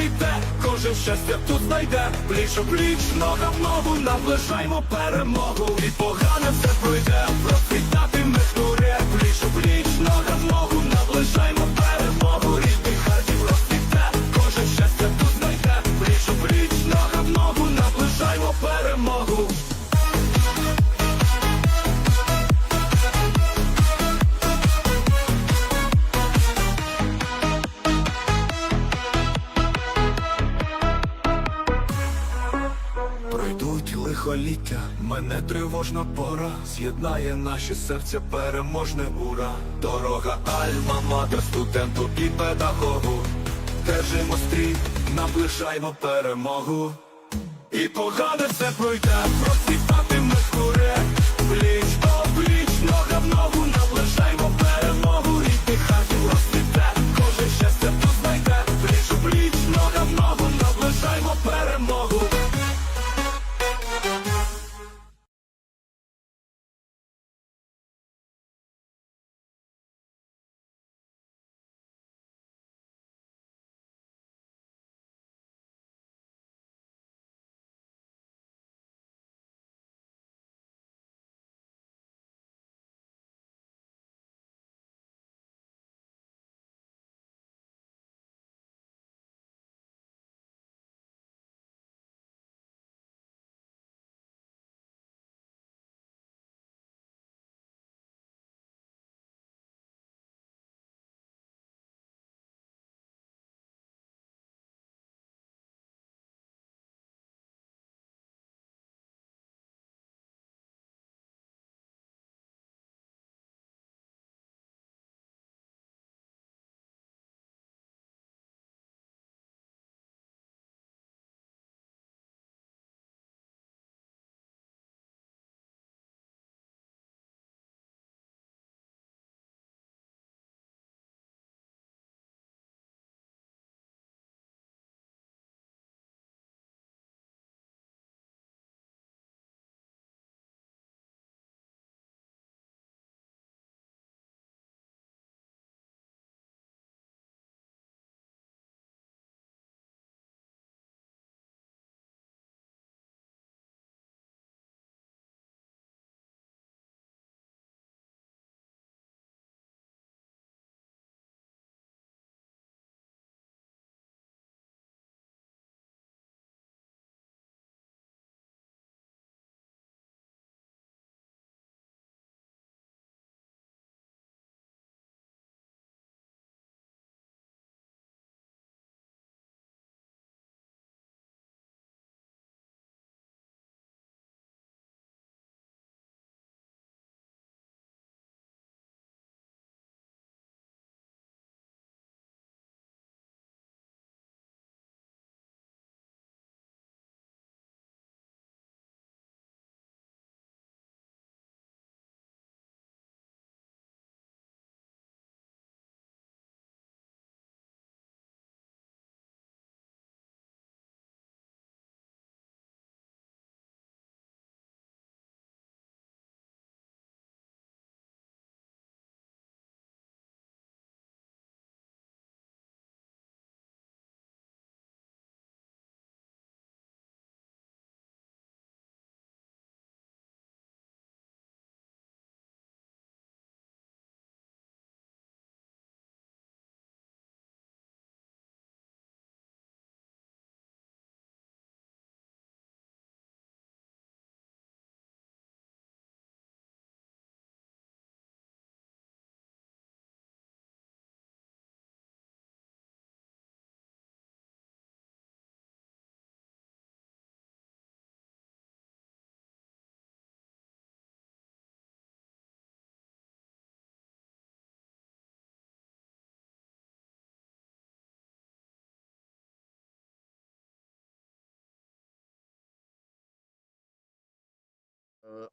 розцвіте, кожен щастя тут знайде, пліч пліч, нога в ногу, наближаймо перемогу, і погане все пройде, процвітатиме турє, пліч у пліч, нога в ногу, наближаймо перемогу, рідний Харків розцвіте, кожен щастя тут знайде, пліч пліч, нога в ногу, наближаймо перемогу. Мене тривожна пора, з'єднає наші серця переможне ура. Дорога альма матер студенту і педагогу. Держимо стрій, наближаймо перемогу. І погане все пройде,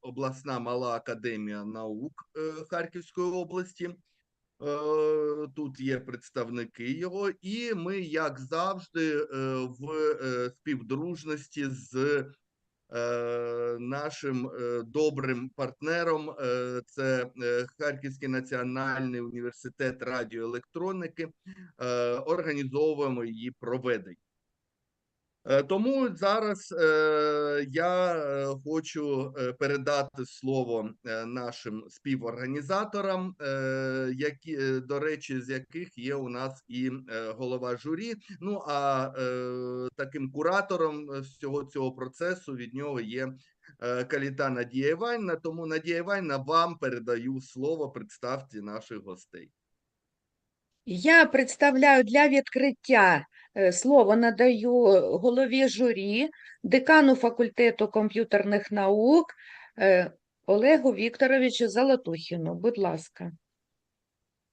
обласна мала академія наук е, Харківської області. Е, Тут є представники його, і ми, як завжди, е, в е, співдружності з е, нашим е, добрим партнером. е, Це е, Харківський національний університет радіоелектроніки. е, Організовуємо її проведення. Е, Тому зараз е, я е, хочу передати слово нашим співорганізаторам, які, до речі, з яких є у нас і голова журі. Ну а таким куратором всього цього процесу від нього є Каліта Надія Іванівна. Тому Надія Іванівна, вам передаю слово. Представте наших гостей. Я представляю для відкриття е, слово надаю голові журі, декану факультету комп'ютерних наук е, Олегу Вікторовичу Золотухіну. Будь ласка.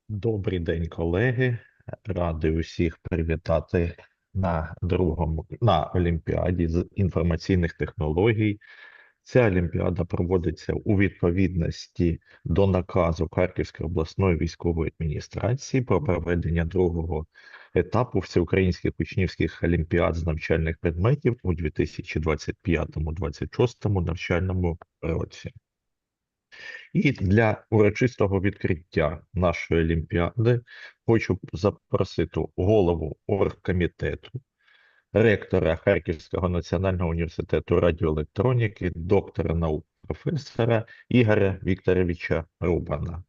Добрий день, колеги. Радий усіх привітати на другому на Олімпіаді з інформаційних технологій. Ця олімпіада проводиться у відповідності до наказу Харківської обласної військової адміністрації про проведення другого етапу всеукраїнських учнівських олімпіад з навчальних предметів у 2025-2026 навчальному році. І для урочистого відкриття нашої олімпіади хочу запросити голову оргкомітету, ректора Харківського національного університету радіоелектроніки, доктора наук професора Ігоря Вікторовича Рубана.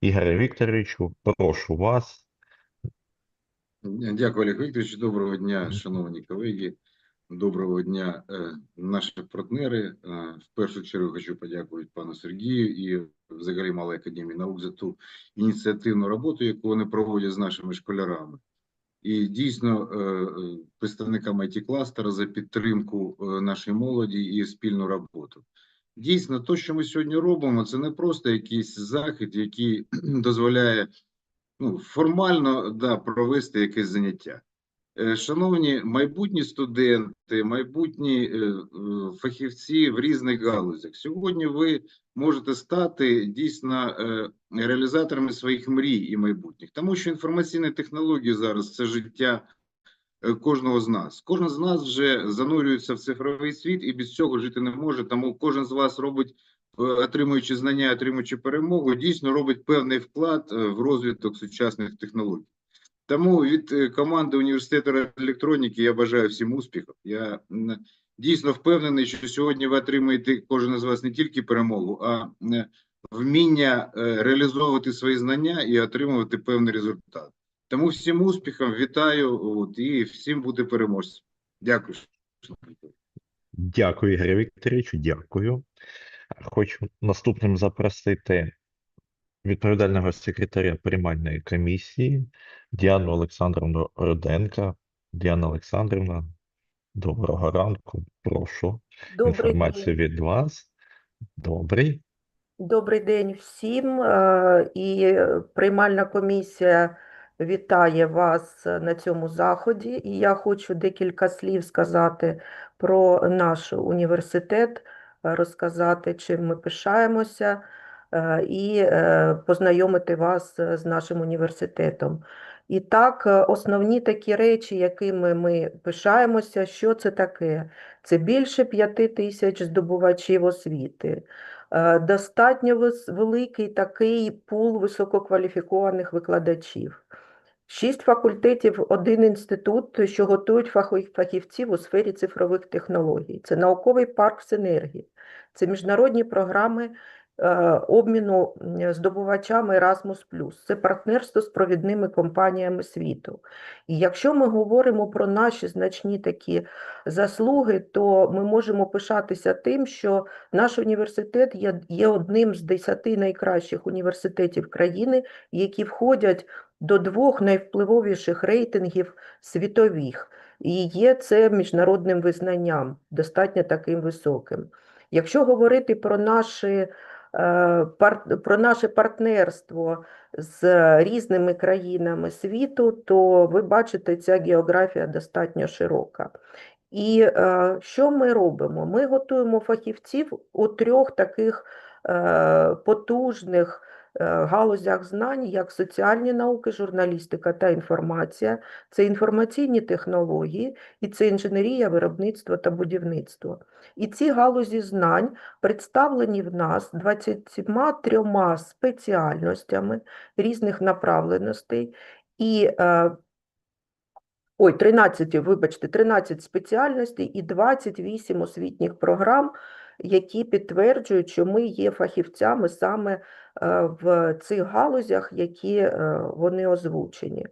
Ігоре Вікторовичу, прошу вас. Дякую, Олег Вікторович. Доброго дня, шановні колеги. Доброго дня, е, наші партнери. Е, В першу чергу хочу подякувати пану Сергію і взагалі Малій академії наук за ту ініціативну роботу, яку вони проводять з нашими школярами. І дійсно е, е, представникам it кластера за підтримку е, нашої молоді і спільну роботу. Дійсно, то, що ми сьогодні робимо, це не просто якийсь захід, який дозволяє ну, формально да, провести якесь заняття. Е, Шановні майбутні студенти, майбутні е, е, фахівці в різних галузях, сьогодні ви можете стати дійсно реалізаторами своїх мрій і майбутніх, тому що інформаційні технології зараз це життя кожного з нас. Кожен з нас вже занурюється в цифровий світ і без цього жити не може. Тому кожен з вас робить, отримуючи знання, отримуючи перемогу, дійсно робить певний вклад в розвиток сучасних технологій. Тому від е, команди університету електроніки я бажаю всім успіхів. Я дійсно впевнений, що сьогодні ви отримаєте кожен з вас не тільки перемогу, а вміння е, реалізовувати свої знання і отримувати певний результат. Тому всім успіхам вітаю от, і всім бути переможцем. Дякую. Дякую, Ігорю Вікторовичу, дякую. Хочу наступним запросити відповідального секретаря приймальної комісії Діану Олександровну Руденка. Діана Олександрівна, доброго ранку. Прошу Добрий інформацію день. від вас. Добрий. Добрий день всім. е, І приймальна комісія вітає вас на цьому заході. І я хочу декілька слів сказати про наш університет, розказати, чим ми пишаємося, і е, познайомити вас е, з нашим університетом. І так, е, основні такі речі, якими ми пишаємося, що це таке? Це більше п'яти тисяч здобувачів освіти. Е, Достатньо великий такий пул висококваліфікованих викладачів. Шість факультетів, один інститут, що готують фахівців у сфері цифрових технологій. Це науковий парк Синергії, це міжнародні програми е, обміну здобувачами Erasmus+, це партнерство з провідними компаніями світу. І якщо ми говоримо про наші значні такі заслуги, то ми можемо пишатися тим, що наш університет є, є одним з десяти найкращих університетів країни, які входять до двох найвпливовіших рейтингів світових. І є це міжнародним визнанням, достатньо таким високим. Якщо говорити про наші, е, про наше партнерство з різними країнами світу, то ви бачите, ця географія достатньо широка. І е, що ми робимо? Ми готуємо фахівців у трьох таких е, потужних е, галузях знань, як соціальні науки, журналістика та інформація, це інформаційні технології і це інженерія, виробництво та будівництво. І ці галузі знань представлені в нас 23 спеціальностями різних направленостей. І е, ой, 13, вибачте, 13 спеціальностей і 28 освітніх програм, які підтверджують, що ми є фахівцями саме е, в цих галузях, які е, вони озвучені.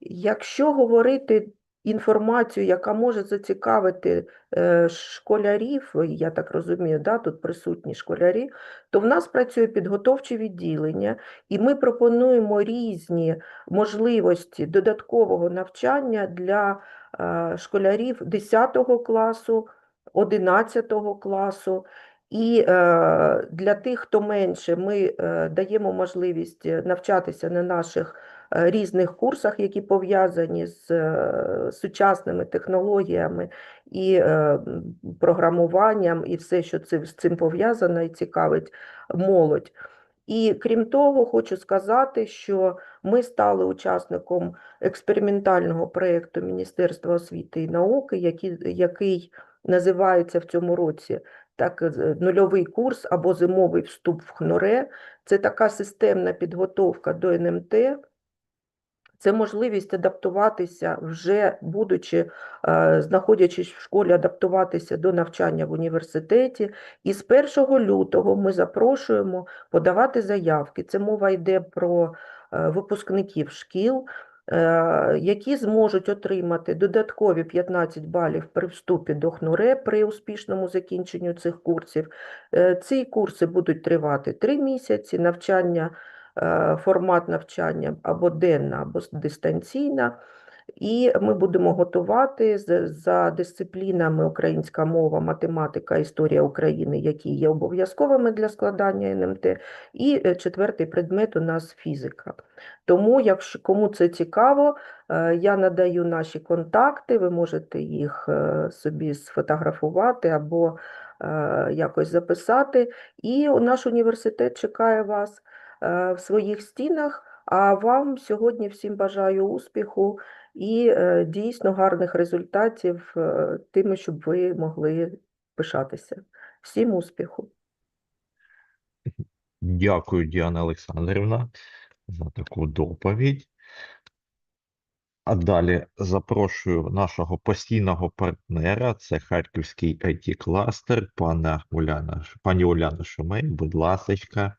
Якщо говорити інформацію, яка може зацікавити е, школярів, я так розумію, да, тут присутні школярі, то в нас працює підготовче відділення, і ми пропонуємо різні можливості додаткового навчання для школярів 10 класу, 11 класу. І е, для тих, хто менше, ми е, даємо можливість е, навчатися на наших різних курсах, які пов'язані з сучасними технологіями і програмуванням, і все, що з цим пов'язано і цікавить молодь. І крім того, хочу сказати, що ми стали учасником експериментального проєкту Міністерства освіти і науки, який називається в цьому році так, нульовий курс або зимовий вступ в ХНУРЕ. Це така системна підготовка до НМТ. Це можливість адаптуватися вже будучи, е, знаходячись в школі, адаптуватися до навчання в університеті. І з 1 лютого ми запрошуємо подавати заявки. Це мова йде про е, випускників шкіл, які зможуть отримати додаткові 15 балів при вступі до ХНУРЕ при успішному закінченню цих курсів. Е, Ці курси будуть тривати 3 місяці, навчання е, формат навчання або денна, або дистанційна. І ми будемо готувати за дисциплінами українська мова, математика, історія України, які є обов'язковими для складання НМТ. І е, четвертий предмет у нас фізика. Тому, якщо кому це цікаво, е, я надаю наші контакти, ви можете їх е, собі сфотографувати або якось записати. І наш університет чекає вас в своїх стінах. А вам сьогодні всім бажаю успіху і е, дійсно гарних результатів е, тими, щоб ви могли пишатися. Всім успіху! Дякую, Діана Олександрівна, за таку доповідь. А далі запрошую нашого постійного партнера, це Харківський it кластер пана Уляна, пані Уляна Шумей. Будь ласочка.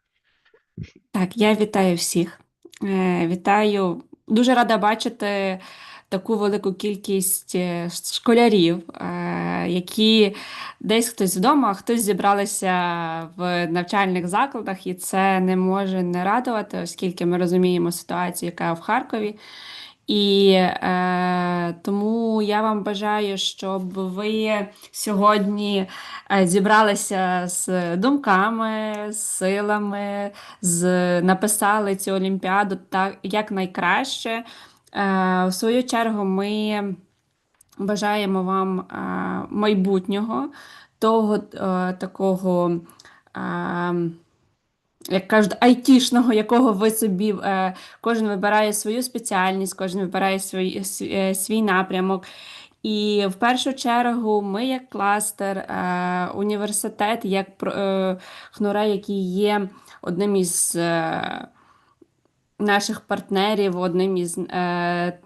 Так, я вітаю всіх. Е, Вітаю. Дуже рада бачити таку велику кількість е, школярів, е, які десь хтось вдома, хтось зібралися в навчальних закладах, і це не може не радувати, оскільки ми розуміємо ситуацію, яка в Харкові. І е, тому я вам бажаю, щоб ви сьогодні е, зібралися з думками, з силами, з, написали цю олімпіаду так якнайкраще. Е, в свою чергу, ми бажаємо вам е, майбутнього, того е, такого. Е, як кажуть, айтішного, якого ви собі е, кожен вибирає свою спеціальність, кожен вибирає свій, е, свій напрямок. І в першу чергу ми, як кластер, е, університет, як ХНУРЕ, який є одним із наших партнерів, одним із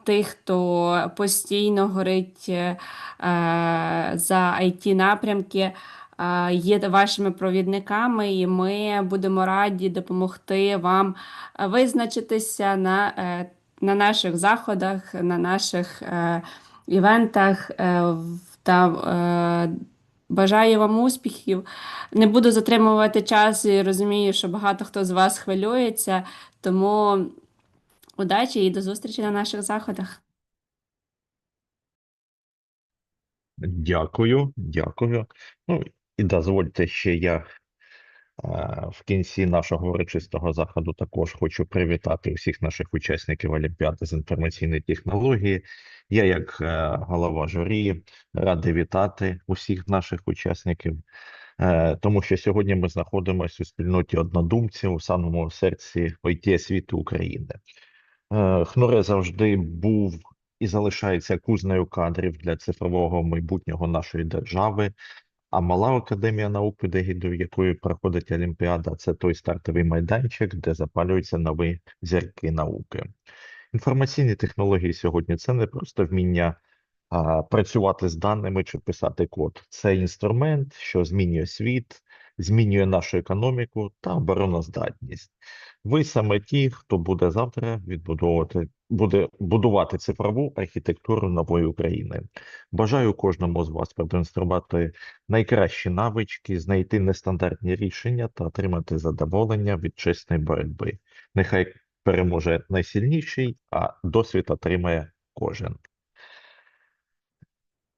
тих, хто постійно горить за it напрямки, є вашими провідниками, і ми будемо раді допомогти вам е, визначитися на, е, на наших заходах, на наших е, івентах е, та е, бажаю вам успіхів. Не буду затримувати час і розумію, що багато хто з вас хвилюється, тому удачі і до зустрічі на наших заходах. Дякую, дякую. Ну і дозвольте ще я е, в кінці нашого урочистого заходу також хочу привітати усіх наших учасників Олімпіади з інформаційної технології. Я, як е, голова журі, радий вітати усіх наших учасників, е, тому що сьогодні ми знаходимося у спільноті однодумців у самому серці it світу України. ХНУРЕ завжди був і залишається кузнею кадрів для цифрового майбутнього нашої держави. А Мала Академія наук, під егідою якої проходить Олімпіада, це той стартовий майданчик, де запалюються нові зірки науки. Інформаційні технології сьогодні це не просто вміння а, працювати з даними чи писати код. Це інструмент, що змінює світ, змінює нашу економіку та обороноздатність. Ви саме ті, хто буде завтра відбудовувати, буде будувати цифрову архітектуру нової України. Бажаю кожному з вас продемонструвати найкращі навички, знайти нестандартні рішення та отримати задоволення від чесної боротьби. Нехай переможе найсильніший, а досвід отримає кожен.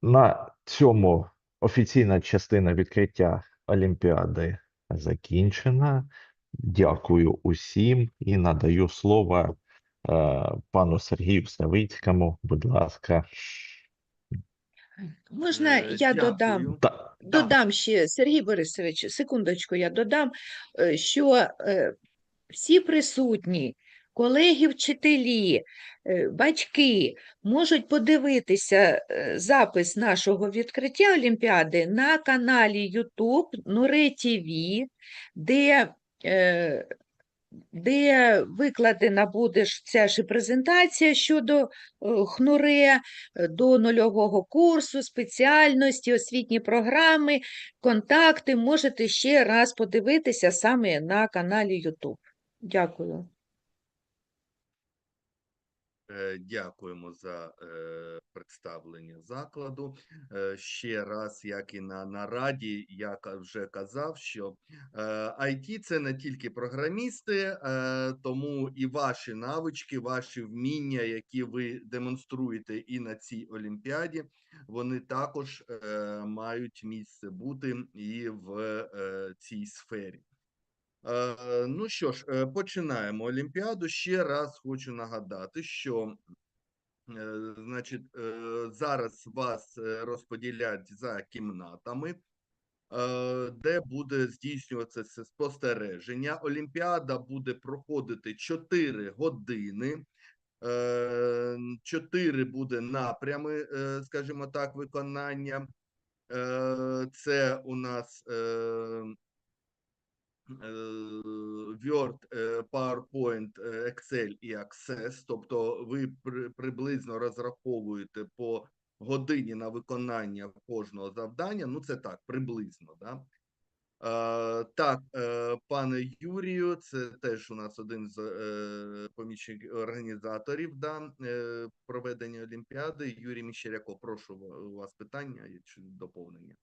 На цьому офіційна частина відкриття Олімпіади закінчена. Дякую усім і надаю слово е, пану Сергію Савицькому. Будь ласка. Можна Е, я додам? дякую. Та, Да. Додам ще, Сергій Борисович, секундочку, я додам, е, що е, всі присутні, колеги вчителі, е, батьки можуть подивитися е, запис нашого відкриття Олімпіади на каналі YouTube Нуре ТВ, де де викладена буде ця ж презентація щодо е, ХНУРЕ, е, до нульового курсу, спеціальності, освітні програми, контакти. Можете ще раз подивитися саме на каналі YouTube. Дякую. Е, Дякуємо за е, представлення закладу. Е, Ще раз, як і на нараді, я вже казав, що IT – це не тільки програмісти, тому і ваші навички, ваші вміння, які ви демонструєте і на цій олімпіаді, вони також мають місце бути і в цій сфері. Е, Ну що ж, е, починаємо Олімпіаду. Ще раз хочу нагадати, що е, значить, зараз вас розподілять за кімнатами, де буде здійснюватися спостереження. Олімпіада буде проходити 4 години. Е, 4 буде напрями, е, скажімо так, виконання. Е, Це у нас Word, е, PowerPoint, е, Excel і Access, тобто ви приблизно розраховуєте по годині на виконання кожного завдання. Ну, це так, приблизно, да? Е, так, е, пане Юрію, це теж у нас один з е, помічників організаторів да, е, проведення Олімпіади. Юрій Міщеряко, прошу у вас питання чи доповнення.